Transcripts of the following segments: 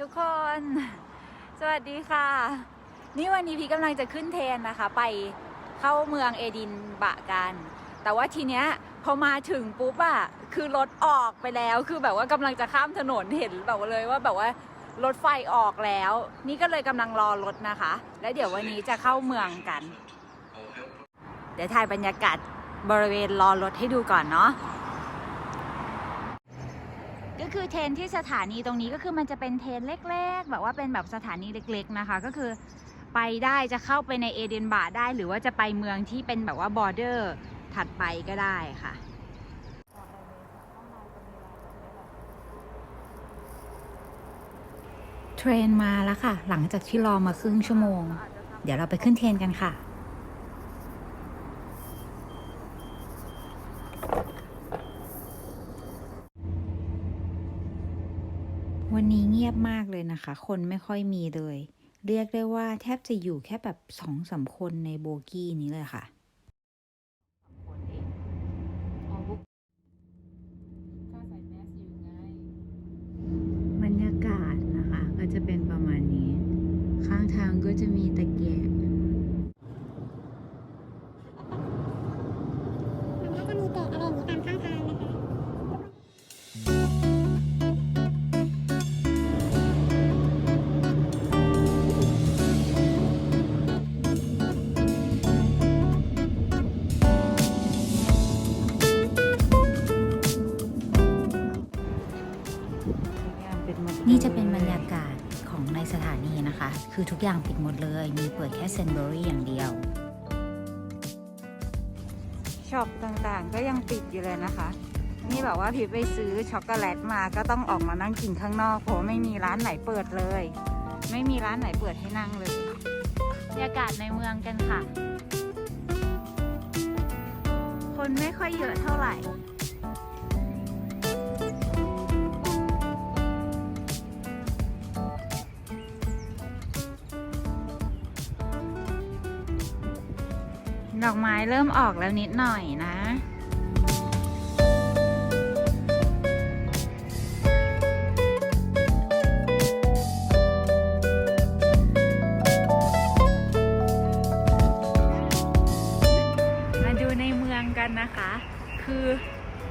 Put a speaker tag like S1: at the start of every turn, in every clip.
S1: ทุกคน สวัสดีค่ะ นี่วันนี้พี่กำลังจะขึ้นเทนนะคะ ไปเข้าเมืองเอดินบะกัน แต่ว่าทีเนี้ยพอมาถึงปุ๊บอะคือรถออกไปแล้ว คือแบบว่ากำลังจะข้ามถนนเห็นแบบเลยว่าแบบว่ารถไฟออกแล้ว นี่ก็เลยกำลังรอรถนะคะ แล้วเดี๋ยววันนี้จะเข้าเมืองกัน เดี๋ยวถ่ายบรรยากาศบริเวณรอรถให้ดูก่อนเนาะ ก็คือเทนที่สถานีตรงนี้ก็คือมันจะเป็นเทนเล็ก ๆ แบบว่าเป็นแบบสถานีเล็ก ๆนะคะ ก็คือไปได้จะเข้าไปในเอเดนบาร์ได้ หรือว่าจะไปเมืองที่เป็นแบบว่าบอร์เดอร์ถัดไปก็ได้ค่ะเทรนมาแล้วค่ะ หลังจากที่รอมาครึ่งชั่วโมง เดี๋ยวเราไปขึ้นเทรนกันค่ะ วันนี้เงียบมากเลย นะคะ คนไม่ค่อยมีเลย เรียกได้ว่าแทบจะอยู่แค่แบบสองสามคนในโบกี้นี้เลยค่ะ
S2: อทุ
S1: กอย่างปิดหมดเลย มีเปิดแค่เซนเบอรี่อย่างเดียว ช็อปต่างๆ ก็ยังปิดอยู่เลยนะคะ นี่แบบว่าพิมไปซื้อช็อกโกแลตมาก็ต้องออกมานั่งกินข้างนอกเพราะไม่มีร้านไหนเปิดเลย ไม่มีร้านไหนเปิดให้นั่งเลยบรรยากาศในเมืองกันค่ะ คนไม่ค่อยเยอะเท่าไหร่ ดอกไม้เริ่มออกแล้วนิดหน่อยนะมาดูในเมืองกันนะคะ คือ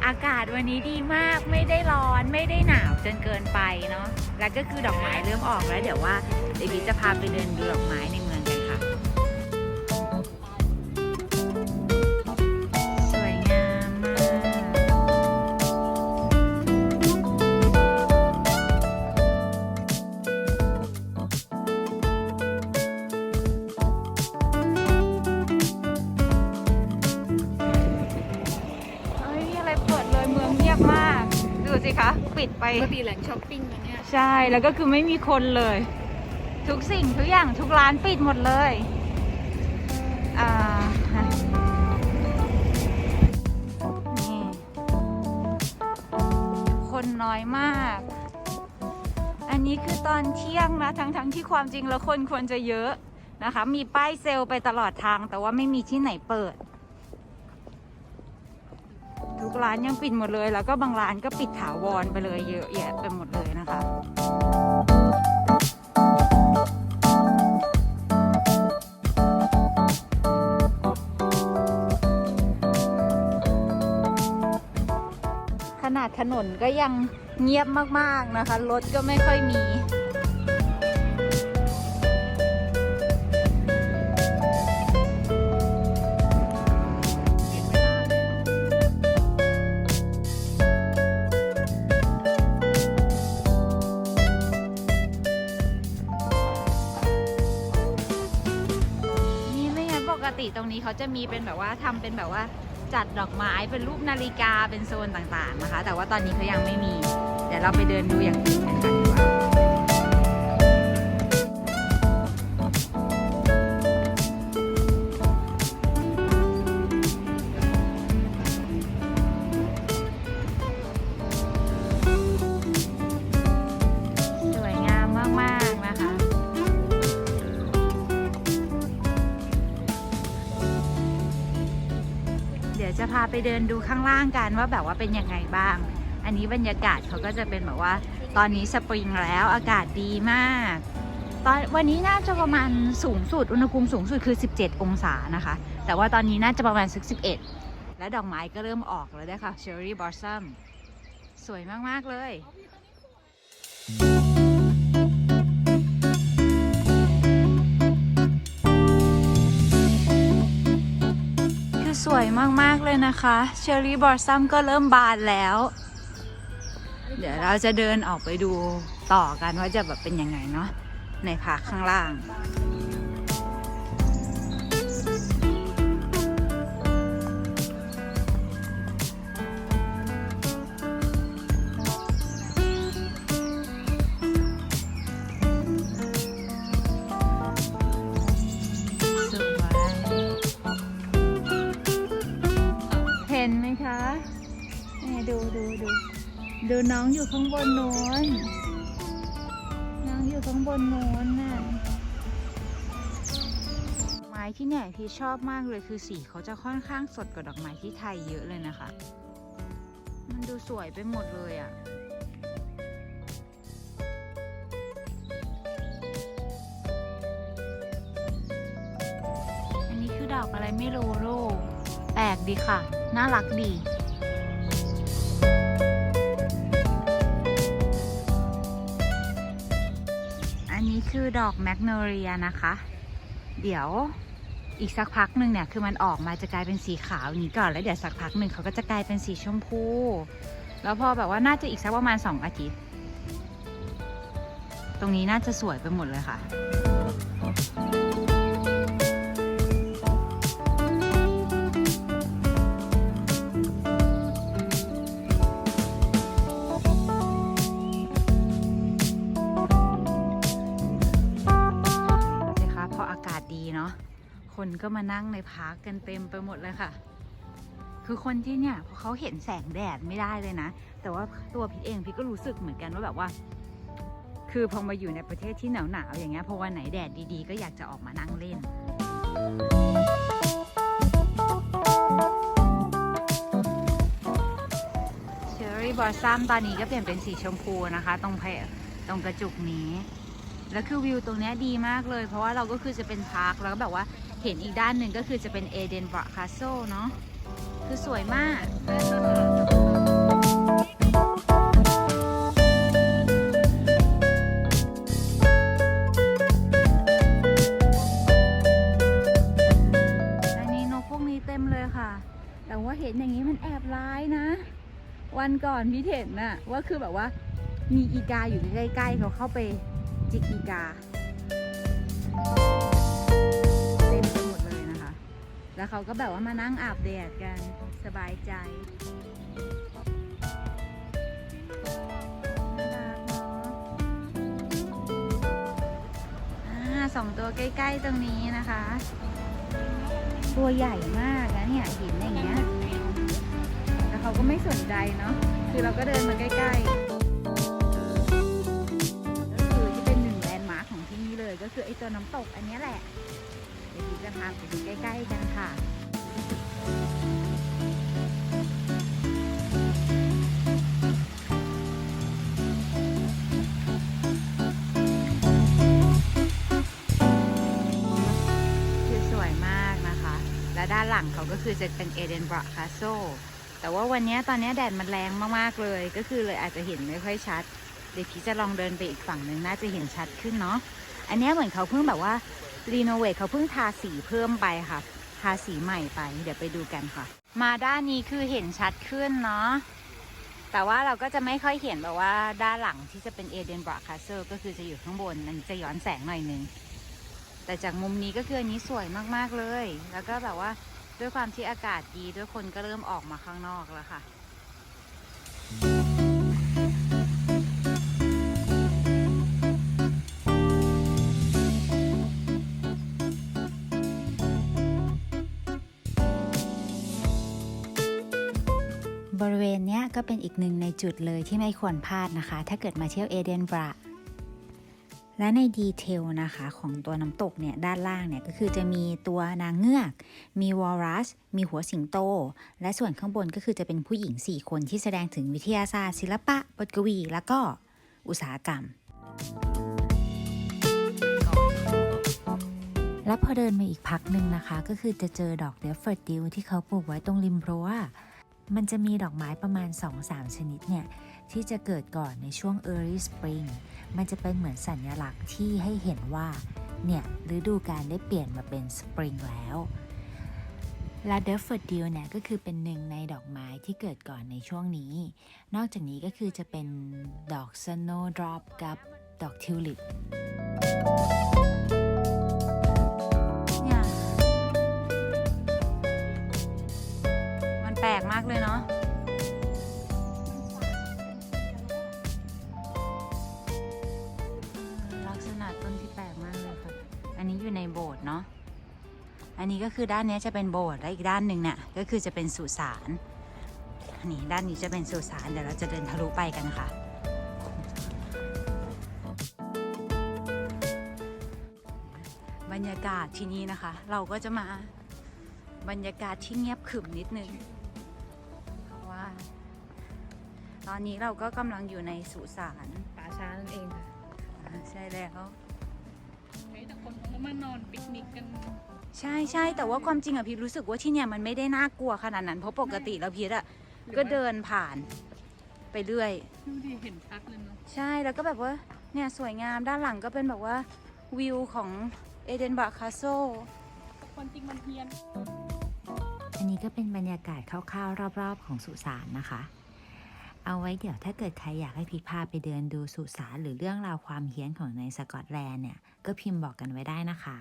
S1: อากาศวันนี้ดีมาก ไม่ได้ร้อน ไม่ได้หนาวจนเกินไปเนาะ แล้วก็คือดอกไม้เริ่มออกแล้ว เดี๋ยวว่าเดวบิจะพาไปเดินดูดอกไม้ใน ปิดไป
S3: ปกติแหล่งช้อปปิ้งนะเนี่ย
S1: ใช่ แล้วก็คือไม่มีคนเลย ทุกสิ่งทุกอย่างทุกร้านปิดหมดเลย อ่านี่คนน้อยมาก อันนี้คือตอนเที่ยงนะทั้งทั้งๆที่ความจริงแล้วคนควรจะเยอะนะคะ มีป้ายเซลล์ไปตลอดทาง แต่ว่าไม่มีที่ไหนเปิด ทุกร้านยังปิดหมดเลย แล้วก็บางร้านก็ปิดถาวรไปเลยเยอะแยะไปหมดเลยนะคะขนาดถนนก็ยังเงียบมากๆนะคะ รถก็ไม่ค่อยมี เขาจะมีเป็นแบบว่าทำเป็นแบบว่าจัดดอกไม้เป็นรูปนาฬิกาเป็นโซนต่างๆนะคะ แต่ว่าตอนนี้เขายังไม่มี เดี๋ยวเราไปเดินดูอย่างอื่นกันค่ะ จะพาไปเดินดูข้างล่างกันว่าแบบว่าเป็นยังไงบ้าง อันนี้บรรยากาศเขาก็จะเป็นแบบว่า ตอนนี้สปริงแล้วอากาศดีมาก ตอนวันนี้น่าจะประมาณสูงสุดอุณหภูมิสูงสุดคือ 17 องศานะคะ แต่ว่าตอนนี้น่าจะประมาณสัก11 และดอกไม้ก็เริ่มออกแล้วด้วยค่ะ Cherry Blossom สวยมาก ๆ เลยคือ สวยมาก ๆ เลยนะคะเชอรี่บอสซัมก็เริ่มบานแล้ว เดี๋ยวเราจะเดินออกไปดูต่อกันว่าจะแบบเป็นยังไงเนาะในพาร์คข้างล่าง ดูน้องอยู่ข้างบนโน้น น้องอยู่ข้างบนโน้นน่ะ ไม้ที่เนี่ยพี่ชอบมากเลยคือสีเขาจะค่อนข้างสดกว่าดอกไม้ที่ไทยเยอะเลยนะคะ มันดูสวยไปหมดเลยอะ่ะอันนี้คือดอกอะไรไม่รู้ลูก แปลกดีค่ะ น่ารักดี คือดอกแมกโนเรียนะคะ เดี๋ยวอีกสักพักหนึ่งเนี่ยคือมันออกมาจะกลายเป็นสีขาวอย่างนี้ก่อนแล้วเดี๋ยวสักพักหนึ่งเขาก็จะกลายเป็นสีชมพู แล้วพอแบบว่าน่าจะอีกสักประมาณ 2 อาทิตย์ ตรงนี้น่าจะสวยไปหมดเลยค่ะ ดีเนาะคนก็มานั่งในพาร์คกันเต็มไปหมดเลยค่ะ คือคนที่เนี่ยพอเขาเห็นแสงแดดไม่ได้เลยนะ แต่ว่าตัวพี่เองพี่ก็รู้สึกเหมือนกันว่าแบบว่า คือพอมาอยู่ในประเทศที่หนาวหนาวๆอย่างเงี้ยพอวันไหนแดดดีๆ ก็อยากจะออกมานั่งเล่นเชอร์รี่บอสซัมตอนนี้ก็เปลี่ยนเป็นสีชมพูนะคะ ตรงเพตรงกระจุกนี้ แล้วคือวิวตรงนี้ดีมากเลย เพราะว่าเราก็คือจะเป็นพาร์คแล้วก็แบบว่าเห็นอีกด้านหนึ่งก็คือจะเป็นเอเดนบราคาโซเนาะคือสวยมากอันนี้นกพวกนี้เต็มเลยค่ะแต่ว่าเห็นอย่างนี้มันแอบร้ายนะ วันก่อนพี่เห็นน่ะว่าคือแบบว่ามีอีกาอยู่ใกล้ๆเขาเข้าไป จิกอีกาเต็มไปหมดเลยนะคะ แล้วเขาก็แบบว่ามานั่งอาบแดดกันสบายใจน่ารักเนาะอ่าสองตัวใกล้ ๆ ตรงนี้นะคะ ตัวใหญ่มากนะเนี่ยหินอย่างเงี้ยแต่เขาก็ไม่สนใจเนาะคือเราก็เดินมาใกล้ ๆ คือไอ้ตัวน้ำตกอันนี้แหละ เดี๋ยวพี่จะพาไปดูใกล้ ๆ กันค่ะคือสวยมากนะคะ และด้านหลังเขาก็คือจะเป็นเอเดนบราคาโซแต่ว่าวันนี้ตอนนี้แดดมันแรงมากๆเลย ก็คือเลยอาจจะเห็นไม่ค่อยชัด เดี๋ยวพี่จะลองเดินไปอีกฝั่งหนึ่งน่าจะเห็นชัดขึ้นเนาะ อันนี้เหมือนเขาเพิ่งแบบว่ารีโนเวทเขาเพิ่งทาสีเพิ่มไปค่ะ ทาสีใหม่ไป เดี๋ยวไปดูกันค่ะ มาด้านนี้คือเห็นชัดขึ้นเนาะแต่ว่าเราก็จะไม่ค่อยเห็นแบบว่าด้านหลังที่จะเป็นเอเดนบราคาเซอร์ก็คือจะอยู่ข้างบนมันจะย้อนแสงหน่อยนึงแต่จากมุมนี้ก็คืออันนี้สวยมากๆเลย แล้วก็แบบว่าด้วยความที่อากาศดีด้วยคนก็เริ่มออกมาข้างนอกแล้วค่ะ
S3: ริเวณนี้ก็เป็นอีกหนึ่งในจุดเลยที่ไม่ควรพลาดนะคะ ถ้าเกิดมาเที่ยวเอเดนบราและในดีเทลนะคะของตัวน้ำตกเนี่ยด้านล่างเนี่ยก็คือจะมีตัวนางเงือก มีวอลรัส มีหัวสิงโต และส่วนข้างบนก็คือจะเป็นผู้หญิง 4 คนที่แสดงถึงวิทยาศาสตร์ ศิลปะบทกวี แล้วก็อุตสาหกรรม แล้วพอเดินมาอีกพักหนึ่งนะคะ ก็คือจะเจอดอกเดฟเฟอร์ดิลที่เขาปลูกไว้ตรงริมรั้ว มันจะมีดอกไม้ประมาณ 2-3 ชนิดเนี่ย ที่จะเกิดก่อนในช่วง early spring มันจะเป็นเหมือนสัญลักษณ์ที่ให้เห็นว่า เนี่ยฤดูการได้เปลี่ยนมาเป็น spring แล้วละเดฟเฟอร์ดิลเนี่ยก็คือเป็นหนึ่งในดอกไม้ที่เกิดก่อนในช่วงนี้ นอกจากนี้ก็คือจะเป็นดอก snowdrop กับดอกทิวลิป
S1: มันแปลกมากเลยเนาะลักษณะต้นที่แปลกมากเลยค่ะ อันนี้อยู่ในโบสถ์เนาะอันนี้ก็คือด้านนี้จะเป็นโบสถ์และอีกด้านหนึ่งเนี่ยก็คือจะเป็นสุสานอันนี้ด้านนี้จะเป็นสุสานเดี๋ยวเราจะเดินทะลุไปกันค่ะบรรยากาศที่นี่นะคะ เราก็จะมาบรรยากาศที่เงียบขรึมนิดนึง ตอนนี้เราก็กำลังอยู่ในสุสาน
S4: ป่าช้านั่นเองค่ะ
S1: อ่าใช่แล้ว
S4: เฮ้ยแต่คนเขาก็มานอนปิกนิกกัน
S1: ใช่ใช่แต่ว่าความจริงอะพีทรู้สึกว่าที่เนี่ยมันไม่ได้น่ากลัวขนาดนั้น เพราะปกติแล้วพีทอะก็เดินผ่านไปเรื่อย
S4: ดูดิเห็นชัดเลยเนาะ
S1: ใช่แล้วก็แบบว่าเนี่ยสวยงามด้านหลังก็เป็นแบบว่าวิวของเอเดนบาร์คาโซ
S4: แต่ความจริงมันเพี้ยน
S3: อันนี้ก็เป็นบรรยากาศคร่าวๆรอบๆ ของสุสานนะคะ เอาไว้เดี๋ยวถ้าเกิดใครอยากให้พีทพาไปเดินดูสุสานหรือเรื่องราวความเฮี้ยนของในสกอตแลนด์เนี่ย ก็พิมพ์บอกกันไว้ได้นะคะ